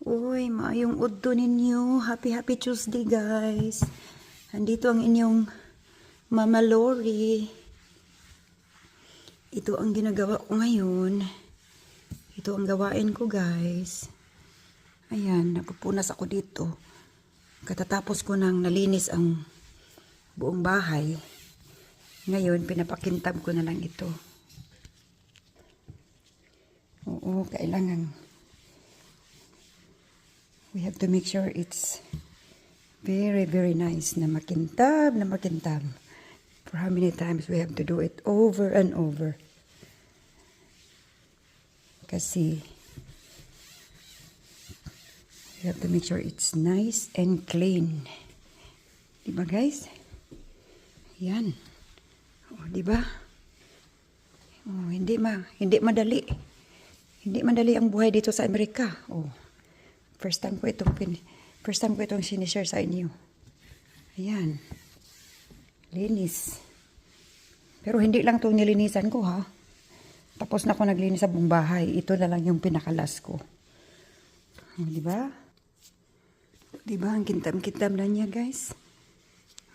Uy, maayong udto ninyo. Happy, happy Tuesday, guys. Andito ang inyong Mama Lori. Ito ang ginagawa ko ngayon. Ito ang gawain ko, guys. Ayan, napupunas ako dito. Katatapos ko nang nalinis ang buong bahay. Ngayon, pinapakintab ko na lang ito. Oo, kailangan we have to make sure it's very, very nice na makintab, na makintab. For how many times we have to do it over and over. Kasi we have to make sure it's nice and clean. Di ba guys? Yan. O, di ba? Oh, hindi ma, hindi madali. Hindi madali ang buhay dito sa Amerika. Oh. First time ko itong pin first time ko itong sinishare sa inyo. Ayan. Linis. Pero hindi lang itong nilinisan ko ha. Tapos na ako naglinis sa buong bahay. Ito na lang yung pinakalas ko. Oh, di ba? Di ba? Ang kintam-kintam na niya, guys.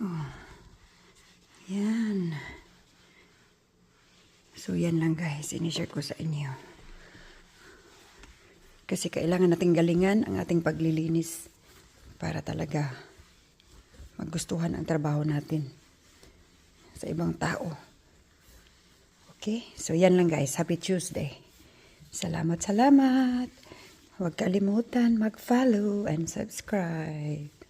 Oh. Yan. So, yan lang guys. Sinishare ko sa inyo. Kasi kailangan nating galingan ang ating paglilinis para talaga magustuhan ang trabaho natin sa ibang tao. Okay? So, yan lang guys. Happy Tuesday. Salamat, salamat. Huwag kalimutan mag-follow and subscribe.